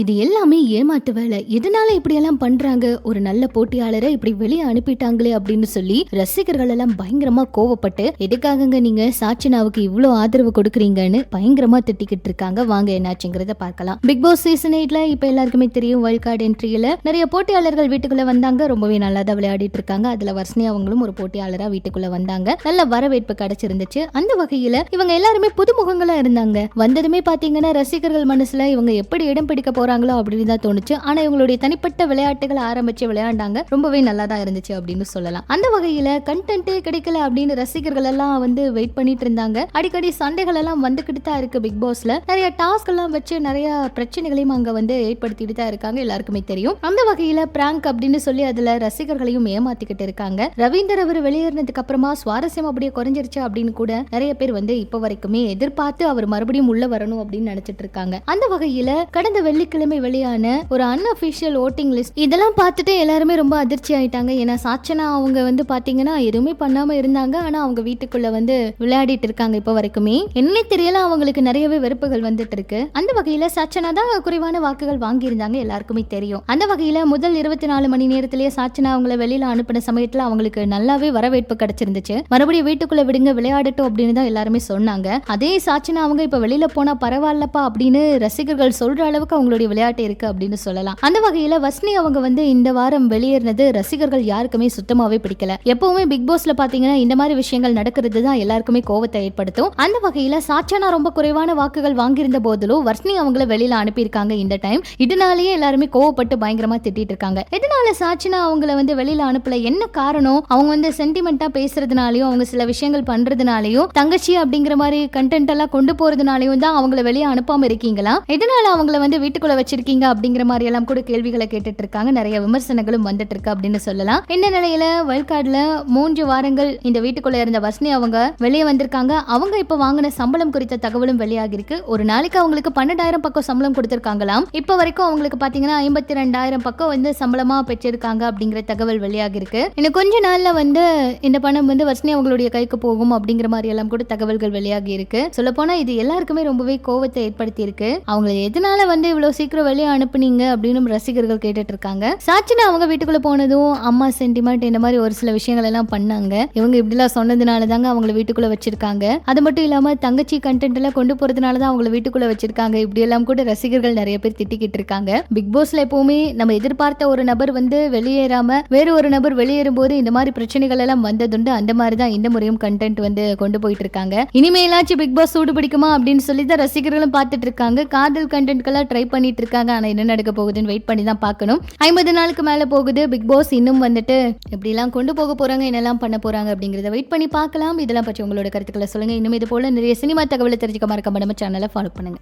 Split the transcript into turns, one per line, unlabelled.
இது எல்லாமே ஏமாட்டு வேலை. எதனால இப்படியெல்லாம் பண்றாங்க? ஒரு நல்ல போட்டியாளரை இப்படி வெளியே அனுப்பிட்டாங்களே அப்படின்னு சொல்லி ரசிகர்கள் எல்லாம் பயங்கரமா கோவப்பட்டு எதுக்காகங்க நீங்க சாச்சினாவுக்கு இவ்வளவு ஆதரவு கொடுக்குறீங்கன்னு பயங்கரமா திட்டிக்கிட்டு இருக்காங்க. வாங்க என்னாச்சுங்கிறத பார்க்கலாம். பிக் பாஸ் சீசன் எயிட்ல இப்ப எல்லாருக்குமே தெரியும் வைல்ட் கார்டு என்ட்ரியில நிறைய போட்டியாளர்கள் வீட்டுக்குள்ள வந்தாங்க. ரொம்பவே நல்லா தான் விளையாடிட்டு இருக்காங்க. அதுல வர்ஷினி அவங்களும் ஒரு போட்டியாளரா வீட்டுக்குள்ள வந்தாங்க. நல்ல வரவேற்பு கிடைச்சிருந்துச்சு. அந்த வகையில இவங்க எல்லாருமே புதுமுகங்களா இருந்தாங்க. வந்ததுமே பாத்தீங்கன்னா ரசிகர்கள் மனசுல இவங்க எப்படி இடம் பிடிக்க போறாங்களோ அப்படின்னு தான் தோணுச்சு. ஆனா இவங்களுடைய தனிப்பட்ட விளையாட்டுகளை ஆரம்பிச்சு விளையாண்டாங்க. ரொம்பவே நல்லா தான் இருந்துச்சு அப்படின்னு சொல்லலாம். அந்த வகையில கண்டென்ட்டே கிடைக்கல அப்படின்னு ரசிகர்கள் எல்லாம் வந்து வெயிட் பண்ணிட்டு இருந்தாங்க. அடிக்கடி சண்டைகள் எல்லாம் வந்துகிட்டு தான் இருக்கு பிக் பாஸ்ல நிறைய டாஸ்க் எல்லாம் வச்சு நிறைய பிரச்சனைகளையும் அங்க வந்து ஏற்படுத்திட்டு தான் இருக்காங்க. எல்லாருக்குமே தெரியும். அந்த வகையில பிராங்க் அப்படின்னு சொல்லி அதுல ரசிகர்களையும் ஏமாத்திக்கிட்டு இருக்காங்க. ரவீந்தர் அவர் வெளியேறினதுக்கு அப்புறமா சுவாரஸ்யம் அப்படியே குறைஞ்சிருச்சு அப்படின்னு கூட நிறைய பேர் வந்து இப்ப வரைக்குமே எதிர்பார்த்து அவர் மறுபடியும் உள்ள வரணும் அப்படின்னு நினைச்சிட்டு இருக்காங்க. அந்த வகையில கடந்த வெள்ளிக்கிழமை வெளியான ஒரு அன்அபிஷியல் ஓட்டிங் லிஸ்ட் இதெல்லாம் பார்த்துட்டு எல்லாருமே ரொம்ப அதிர்ச்சி ஆயிட்டாங்க. ஏன்னா சாச்சனா அவங்க வந்து பாத்தீங்கன்னா எதுவுமே பண்ணாம இருந்தாங்க. ஆனா அவங்க வீட்டுக்குள்ள வந்து விளையாடிட்டு இருக்காங்க இப்போ வரைக்குமே. என்ன தெரியல அவங்களுக்கு நிறையவே வெறுப்புகள் வந்துட்டு இருக்கு. அந்த வகையில சாச்சனா தான் குறைவான வாக்குகள் வாங்கியிருந்தாங்க. எல்லாருக்குமே தெரியும். அந்த வகையில முதல் இருபத்தி நாலு மணி நேரத்திலேயே சாச்சனா அவங்கள வெளியில அனுப்பின சமயத்துல அவங்களுக்கு நல்லாவே வரவேற்பு கிடைச்சிருந்துச்சு. மறுபடியும் வீட்டுக்குள்ள விடுங்க விளையாடட்டும் அப்படின்னு தான் எல்லாருமே சொன்னாங்க. அதே சாச்சனா அவங்க இப்ப வெளியில போனா பரவாயில்லப்பா அப்படின்னு ரசிகர்கள் சொல்ற அளவுக்கு ரசிகர்களுடைய விளையாட்டு இருக்கு அப்படின்னு சொல்லலாம். அந்த வகையில வஸ்னி அவங்க வந்து இந்த வாரம் வெளியேறினது ரசிகர்கள் யாருக்குமே சுத்தமாவே பிடிக்கல. எப்பவுமே பிக் பாஸ்ல பாத்தீங்கன்னா இந்த மாதிரி விஷயங்கள் நடக்கிறது தான் எல்லாருக்குமே கோவத்தை ஏற்படுத்தும். அந்த வகையில சாச்சனா ரொம்ப குறைவான வாக்குகள் வாங்கியிருந்த போதிலும் வர்ஷினி அவங்கள வெளியில அனுப்பியிருக்காங்க இந்த டைம். இதனாலேயே எல்லாருமே கோவப்பட்டு பயங்கரமா திட்டிட்டு இருக்காங்க. இதனால சாட்சினா அவங்கள வந்து வெளியில அனுப்பல? என்ன காரணம்? அவங்க வந்து சென்டிமெண்டா பேசுறதுனாலயும் அவங்க சில விஷயங்கள் பண்றதுனாலயும் தங்கச்சி அப்படிங்கிற மாதிரி கண்டென்ட் எல்லாம் கொண்டு போறதுனாலயும் தான் அவங்கள வெளியே அனுப்பாம இருக்கீங்களா? இதனால அவங்கள வந்து வீட்டுக்குள்ள வச்சிருக்கீங்க அப்படிங்கிற மாதிரி எல்லாம் கூட கேள்விகளை கேட்டுட்டு இருக்காங்க. நிறைய விமர்சனங்களும் வந்துட்டு இருக்கு அப்படின்னு சொல்லலாம். இந்த நிலையில வயல்காடுல மூன்று வாரங்கள் இந்த வீட்டுக்குள்ள இருந்த வசனி அவங்க வெளியே வந்திருக்காங்க. அவங்க இப்ப வாங்கின சம்பளம் குறித்த தகவலும் வெளியாகிருக்கு. ஒரு நாளைக்கு அவங்களுக்கு பன்னெண்டாயிரம் பக்கம் சம்பளம் கொடுத்திருக்காங்களாம். இப்ப வரைக்கும் அவங்களுக்கு பாத்தீங்கன்னா ஐம்பத்தி ரெண்டாயிரம் பக்கம் வந்து சம்பளமா பெற்றிருக்காங்க அப்படிங்கிற தகவல் வெளியாகி இருக்கு இன்னும் கொஞ்ச நாள்ல வந்து இந்த பணம் வந்து வசனி அவங்களுடைய கைக்கு போகும் அப்படிங்கிற மாதிரி எல்லாம் கூட தகவல்கள் வெளியாகி இருக்கு சொல்ல போனா இது எல்லாருக்குமே ரொம்பவே கோவத்தை ஏற்படுத்தி இருக்கு அவங்க எதனால வந்து இவ்வளவு சீக்கிரம் வெளியே அனுப்புனீங்க அப்படின்னு ரசிகர்கள் கேட்டுட்டு இருக்காங்க சாச்சினா அவங்க வீட்டுக்குள்ள போனதும் அம்மா சென்டிமெண்ட் இந்த மாதிரி ஒரு சில விஷயங்கள் எல்லாம் பண்ணாங்க. இவங்க இப்படிலாம் சொன்னதுனால தாங்க அவங்கள வீட்டுக்குள்ள வச்சிருக்காங்க. அது மட்டும் இல்லாம தங்கச்சி கண்டென்ட் எல்லாம் கொண்டு போறதுனால தான் அவங்கள வீட்டுக்குள்ள வச்சிருக்காங்க. இப்படி எல்லாம் கூட ரசிகர்கள் நிறைய பேர் திட்டிக்கிட்டு இருக்காங்க. பிக் பாஸ்ல எப்பவுமே நம்ம எதிர்பார்த்த ஒரு நபர் வந்து வெளியேறாம வேறு ஒரு நபர் வெளியேறும் போது இந்த மாதிரி பிரச்சனைகள் எல்லாம் வந்ததுண்டு அந்த மாதிரி தான் இந்த முறையும் கண்டென்ட் வந்து கொண்டு போயிட்டு இருக்காங்க. இனிமேலாச்சும் பிக் பாஸ் சூடு பிடிக்குமா அப்படின்னு சொல்லி தான் ரசிகர்களும் பார்த்துட்டு இருக்காங்க. காதல் கண்டென்ட்கெல்லாம் ட்ரை பண்ணி பண்ணிட்டு இருக்காங்க ஆனா என்ன நடக்க போகுதுன்னு வெயிட் பண்ணி தான் பார்க்கணும். ஐம்பது நாளுக்கு மேல போகுது. பிக் பாஸ் இன்னும் வந்துட்டு எப்படிலாம் கொண்டு போக போறாங்க என்னெல்லாம் பண்ண போறாங்க அப்படிங்கறத வெயிட் பண்ணி பார்க்கலாம். இதெல்லாம் பற்றி உங்களோட கருத்துக்களை சொல்லுங்க. இன்னும் இது போல நிறைய சினிமா தகவலை தெரிஞ்சுக்க மறக்காம நம்ம சேனலை ஃபாலோ பண்ணுங்க.